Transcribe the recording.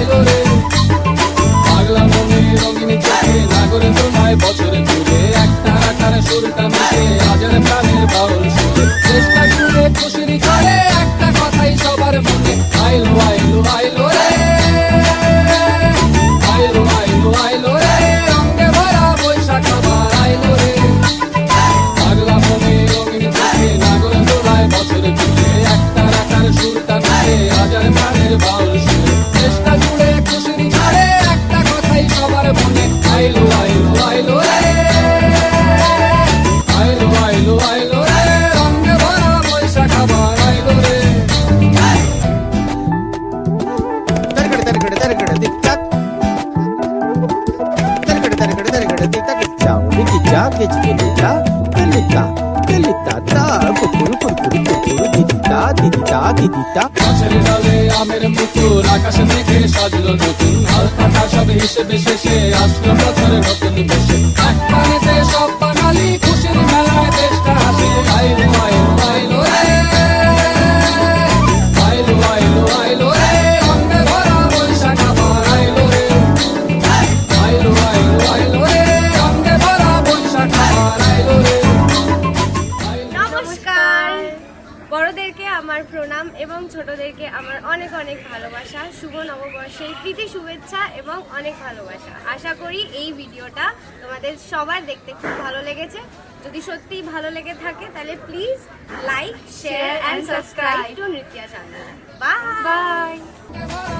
আইলো রে পাগলা মনে রঙিন চোখে নাগরে তো নয় বছরে দূরে একটা রাখার সুরটা মিশে হাজার প্রাণের বাউল সুরে। চেষ্টা করে খুশির করে একটা কথাই সবার মনে। আইলো আইলো আইলো মনে আইলো আইলো আইলো রে আইলো দিদিতা দিদিতা দিদিতা গাছের ডালে আমের মুকুল আকাশে মেঘে সাজলো নতুন কথা সব হিসেবে শেষে আসলো বছর নতুন বসে এক সব বাঙালি খুশির মেলায় দেশটা হাসে। আইলো আইলো আইলো রে। আইলো আইলো আইলো রে। ভরা রে। আইলো আইলো আইলো নমস্কার। বড়দেরকে আমার প্রণাম এবং ছোটদেরকে আমার অনেক অনেক ভালোবাসা শুভ নববর্ষের প্রীতি শুভেচ্ছা এবং অনেক ভালোবাসা। আশা করি এই ভিডিওটা তোমাদের সবার দেখতে খুব ভালো লেগেছে। যদি সত্যিই ভালো লেগে থাকে তাহলে please like share and subscribe to Nritya channel bye bye